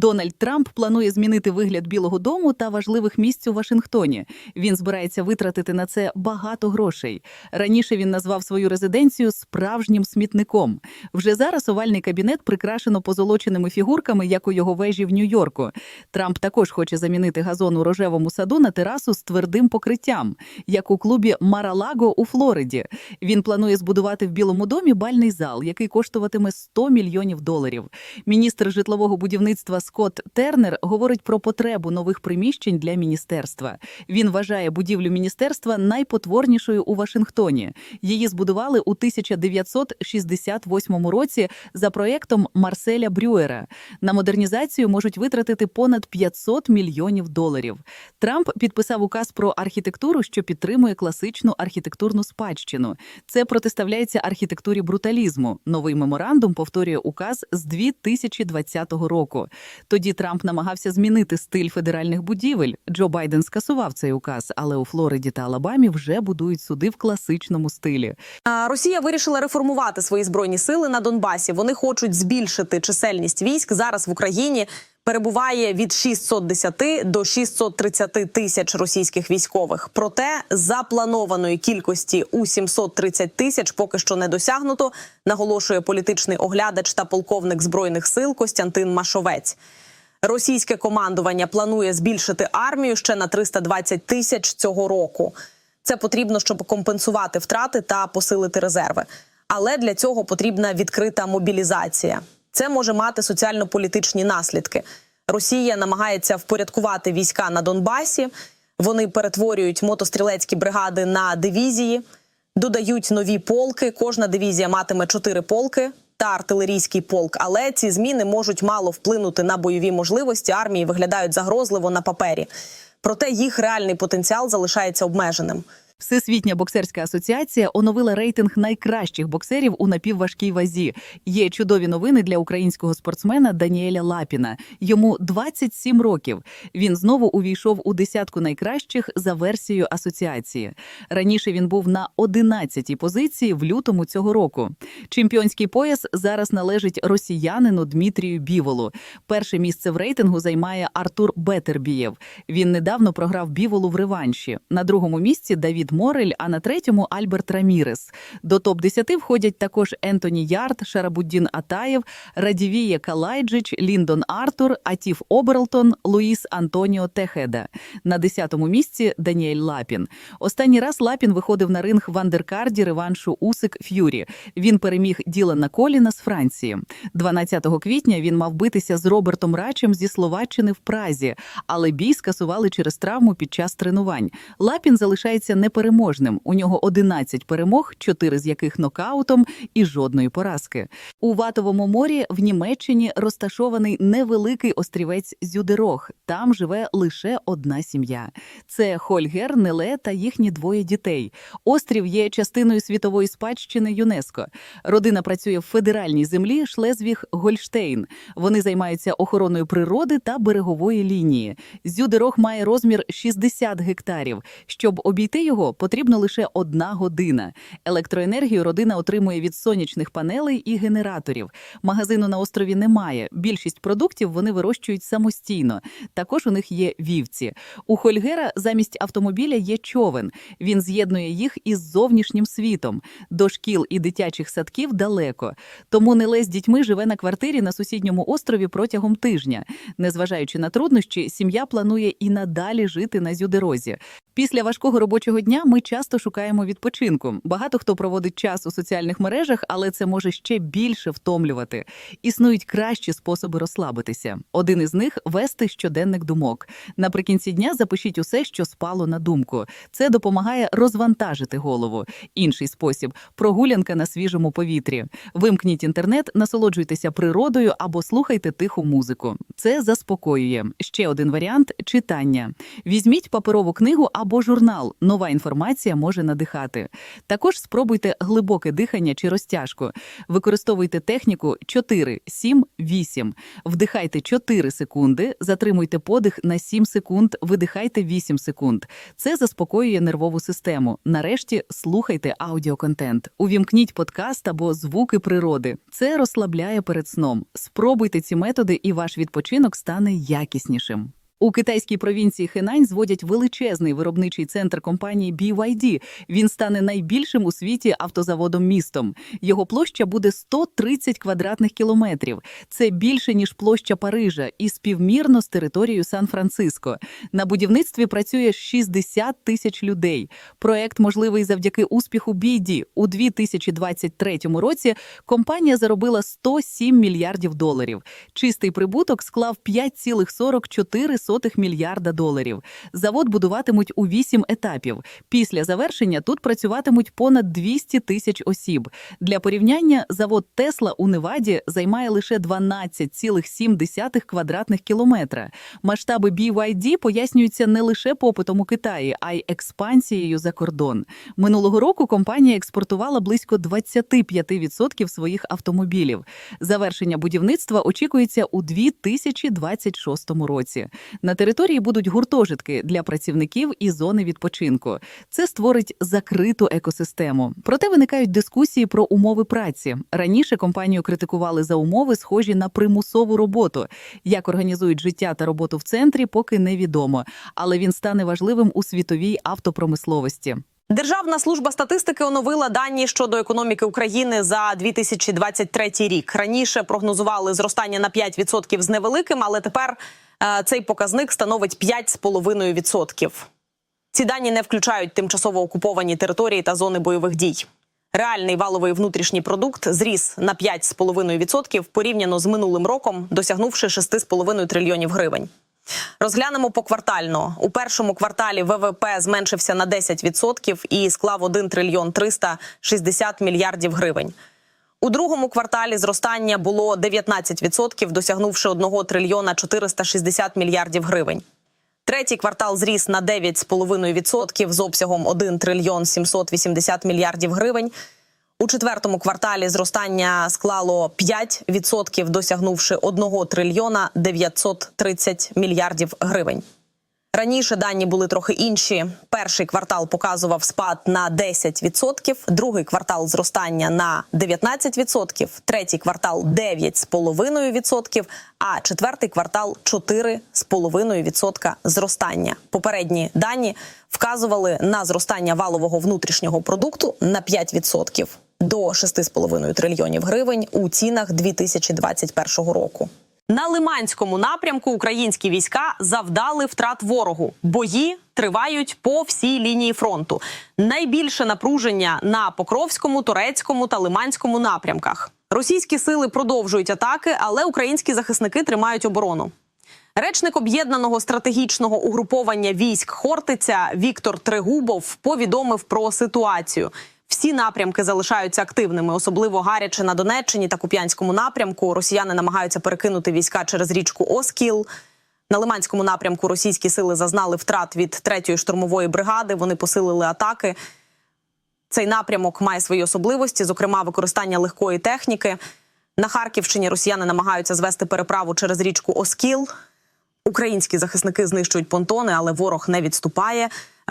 Дональд Трамп планує змінити вигляд Білого Дому та важливих місць у Вашингтоні. Він збирається витратити на це багато грошей. Раніше він назвав свою резиденцію справжнім смітником. Вже зараз овальний кабінет прикрашено позолоченими фігурками, як у його вежі в Нью-Йорку. Трамп також хоче замінити газон у рожевому саду на терасу з твердим покриттям, як у клубі Маралаго у Флориді. Він планує збудувати в Білому домі бальний зал, який коштуватиме 100 мільйонів доларів. Міністр житлового будівництва Скотт Тернер говорить про потребу нових приміщень для міністерства. Він вважає будівлю міністерства найпотворнішою у Вашингтоні. Її збудували у 1968 році за проєктом Марселя Брюера. На модернізацію можуть витратити понад 500 мільйонів доларів. Трамп підписав указ про архітектуру, що підтримує класичну архітектурну спадщину. Це протиставляється архітектурі бруталізму. Новий меморандум повторює указ з 2020 року. Тоді Трамп намагався змінити стиль федеральних будівель. Джо Байден скасував цей указ, але у Флориді та Алабамі вже будують суди в класичному стилі. Росія вирішила реформувати свої збройні сили на Донбасі. Вони хочуть збільшити чисельність військ зараз в Україні. Перебуває від 610 до 630 тисяч російських військових. Проте запланованої кількості у 730 тисяч поки що не досягнуто. Наголошує політичний оглядач та полковник збройних сил Костянтин Машовець. Російське командування планує збільшити армію ще на 320 тисяч цього року. Це потрібно, щоб компенсувати втрати та посилити резерви. Але для цього потрібна відкрита мобілізація. Це може мати соціально-політичні наслідки. Росія намагається впорядкувати війська на Донбасі. Вони перетворюють мотострілецькі бригади на дивізії, додають нові полки. Кожна дивізія матиме чотири полки та артилерійський полк. Але ці зміни можуть мало вплинути на бойові можливості армії, виглядають загрозливо на папері. Проте їх реальний потенціал залишається обмеженим. Всесвітня боксерська асоціація оновила рейтинг найкращих боксерів у напівважкій вазі. Є чудові новини для українського спортсмена Даніеля Лапіна. Йому 27 років. Він знову увійшов у десятку найкращих за версією асоціації. Раніше він був на 11-й позиції в лютому цього року. Чемпіонський пояс зараз належить росіянину Дмитрію Біволу. Перше місце в рейтингу займає Артур Бетербієв. Він недавно програв Біволу в реванші. На другому місці Давід Морель, а на третьому Альберт Рамірес. До топ-10 входять також Ентоні Ярд, Шарабуддін Атаєв, Радівія Калайджич, Ліндон Артур, Атіф Оберлтон, Луїс Антоніо Техеда. На 10-му місці Даніель Лапін. Останній раз Лапін виходив на ринг в андеркарді реваншу Усик Ф'юрі. Він переміг Ділана Коліна з Франції. 12 квітня він мав битися з Робертом Рачем зі Словаччини в Празі, але бій скасували через травму під час тренувань. Лапін залишається непереможним. У нього 11 перемог, 4 з яких нокаутом і жодної поразки. У Ватовому морі в Німеччині розташований невеликий острівець Зюдерог. Там живе лише одна сім'я. Це Хольгер, Неле та їхні двоє дітей. Острів є частиною світової спадщини ЮНЕСКО. Родина працює в федеральній землі Шлезвіг-Гольштейн. Вони займаються охороною природи та берегової лінії. Зюдерог має розмір 60 гектарів. Щоб обійти його, потрібно лише одна година. Електроенергію родина отримує від сонячних панелей і генераторів. Магазину на острові немає. Більшість продуктів вони вирощують самостійно. Також у них є вівці. У Хольгера замість автомобіля є човен. Він з'єднує їх із зовнішнім світом. До шкіл і дитячих садків далеко. Тому Неле з дітьми живе на квартирі на сусідньому острові протягом тижня. Незважаючи на труднощі, сім'я планує і надалі жити на зюдерозі. Після важкого робочого дня ми часто шукаємо відпочинку. Багато хто проводить час у соціальних мережах, але це може ще більше втомлювати. Існують кращі способи розслабитися. Один із них вести щоденник думок. Наприкінці дня запишіть усе, що спало на думку. Це допомагає розвантажити голову. Інший спосіб прогулянка на свіжому повітрі. Вимкніть інтернет, насолоджуйтеся природою або слухайте тиху музику. Це заспокоює. Ще один варіант читання. Візьміть паперову книгу або або журнал. Нова інформація може надихати. Також спробуйте глибоке дихання чи розтяжку. Використовуйте техніку 4, 7, 8. Вдихайте 4 секунди, затримуйте подих на 7 секунд, видихайте 8 секунд. Це заспокоює нервову систему. Нарешті слухайте аудіоконтент. Увімкніть подкаст або звуки природи. Це розслабляє перед сном. Спробуйте ці методи, і ваш відпочинок стане якіснішим. У китайській провінції Хенань зводять величезний виробничий центр компанії BYD. Він стане найбільшим у світі автозаводом містом. Його площа буде 130 квадратних кілометрів. Це більше ніж площа Парижа і співмірно з територією Сан-Франциско. На будівництві працює 60 тисяч людей. Проект можливий завдяки успіху BYD. У 2023 році компанія заробила 107 мільярдів доларів. Чистий прибуток склав 5,44 мільярда доларів. Завод будуватимуть у вісім етапів. Після завершення тут працюватимуть понад 200 тисяч осіб. Для порівняння завод Тесла у Неваді займає лише 12,7 квадратних кілометра. Масштаби BYD пояснюються не лише попитом у Китаї, а й експансією за кордон. Минулого року компанія експортувала близько 25% своїх автомобілів. Завершення будівництва очікується у 2026 році. На території будуть гуртожитки для працівників і зони відпочинку. Це створить закриту екосистему. Проте виникають дискусії про умови праці. Раніше компанію критикували за умови, схожі на примусову роботу. Як організують життя та роботу в центрі, поки невідомо, але він стане важливим у світовій автопромисловості. Державна служба статистики оновила дані щодо економіки України за 2023 рік. Раніше прогнозували зростання на 5% з невеликим, але тепер цей показник становить 5,5%. Ці дані не включають тимчасово окуповані території та зони бойових дій. Реальний валовий внутрішній продукт зріс на 5,5% порівняно з минулим роком, досягнувши 6,5 трильйонів гривень. Розглянемо поквартально. У першому кварталі ВВП зменшився на 10% і склав 1 трильйон 360 мільярдів гривень. У другому кварталі зростання було 19%, досягнувши 1 трильйона 460 мільярдів гривень. Третій квартал зріс на 9,5% з обсягом 1 трильйон 780 мільярдів гривень. У четвертому кварталі зростання склало 5%, досягнувши 1 трильйона 930 мільярдів гривень. Раніше дані були трохи інші. Перший квартал показував спад на 10%, другий квартал зростання на 19%, третій квартал 9,5%, а четвертий квартал 4,5% зростання. Попередні дані вказували на зростання валового внутрішнього продукту на 5% до 6,5 трильйонів гривень у цінах 2021 року. На Лиманському напрямку українські війська завдали втрат ворогу. Бої тривають по всій лінії фронту. Найбільше напруження на Покровському, Турецькому та Лиманському напрямках. Російські сили продовжують атаки, але українські захисники тримають оборону. Речник об'єднаного стратегічного угруповання військ Хортиця Віктор Трегубов повідомив про ситуацію. Всі напрямки залишаються активними, особливо гаряче на Донеччині та Куп'янському напрямку. Росіяни намагаються перекинути війська через річку Оскіл. На Лиманському напрямку російські сили зазнали втрат від третьої штурмової бригади. Вони посилили атаки. Цей напрямок має свої особливості, зокрема використання легкої техніки. На Харківщині росіяни намагаються звести переправу через річку Оскіл. Українські захисники знищують понтони, але ворог не відступає.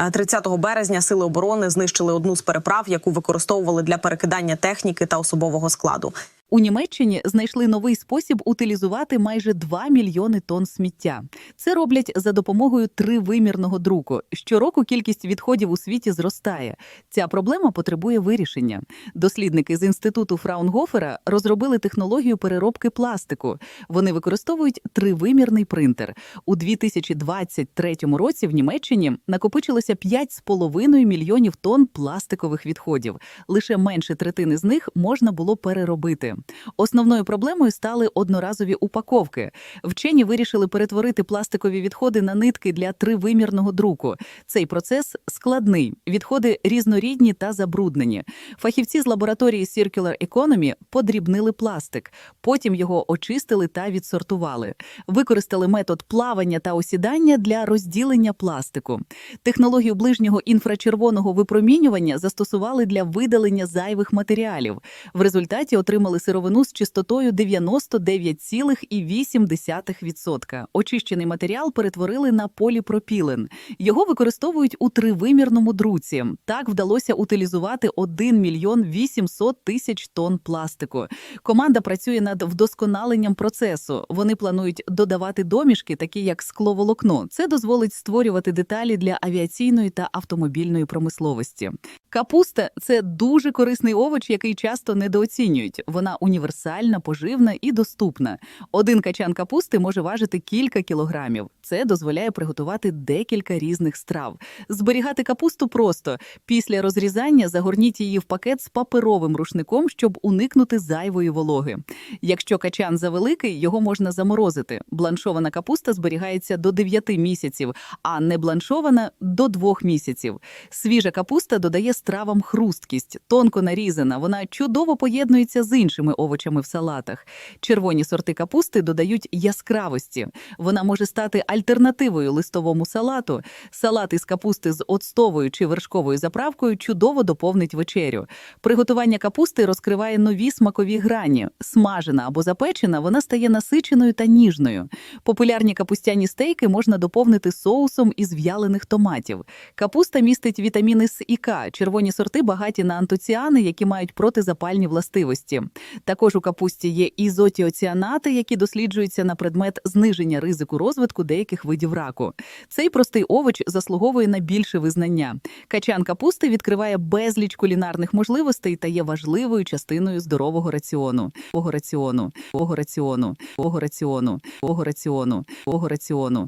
Е, 30 березня сили оборони знищили одну з переправ, яку використовували для перекидання техніки та особового складу. У Німеччині знайшли новий спосіб утилізувати майже 2 мільйони тонн сміття. Це роблять за допомогою тривимірного друку. Щороку кількість відходів у світі зростає. Ця проблема потребує вирішення. Дослідники з інституту Фраунгофера розробили технологію переробки пластику. Вони використовують тривимірний принтер. У 2023 році в Німеччині накопичилося 5,5 мільйонів тонн пластикових відходів. Лише менше третини з них можна було переробити. Основною проблемою стали одноразові упаковки. Вчені вирішили перетворити пластикові відходи на нитки для тривимірного друку. Цей процес складний. Відходи різнорідні та забруднені. Фахівці з лабораторії Circular Economy подрібнили пластик, потім його очистили та відсортували. Використали метод плавання та осідання для розділення пластику. Технологію ближнього інфрачервоного випромінювання застосували для видалення зайвих матеріалів. В результаті отримали сировину з чистотою 99,8%. Очищений матеріал перетворили на поліпропілен. Його використовують у тривимірному друці. Так вдалося утилізувати 1 мільйон 800 тисяч тонн пластику. Команда працює над вдосконаленням процесу. Вони планують додавати домішки, такі як скловолокно. Це дозволить створювати деталі для авіаційної та автомобільної промисловості. Капуста це дуже корисний овоч, який часто недооцінюють. Вона універсальна, поживна і доступна. Один качан капусти може важити кілька кілограмів. Це дозволяє приготувати декілька різних страв. Зберігати капусту просто після розрізання загорніть її в пакет з паперовим рушником, щоб уникнути зайвої вологи. Якщо качан завеликий, його можна заморозити. Бланшована капуста зберігається до 9 місяців, а не бланшована до 2 місяців. Свіжа капуста додає стравам хрусткість, тонко нарізана. Вона чудово поєднується з іншими овочами в салатах. Червоні сорти капусти додають яскравості. Вона може стати альтернативою листовому салату. Салат із капусти з оцтовою чи вершковою заправкою чудово доповнить вечерю. Приготування капусти розкриває нові смакові грані. Смажена або запечена, вона стає насиченою та ніжною. Популярні капустяні стейки можна доповнити соусом із в'ялених томатів. Капуста містить вітаміни С і К. Червоні сорти багаті на антоціани, які мають протизапальні властивості. Також у капусті є ізотіоціанати, які досліджуються на предмет зниження ризику розвитку деяких видів раку. Цей простий овоч заслуговує на більше визнання. Качан капусти відкриває безліч кулінарних можливостей та є важливою частиною здорового раціону. Ого раціону, ого раціону, ого раціону, ого раціону, ого раціону.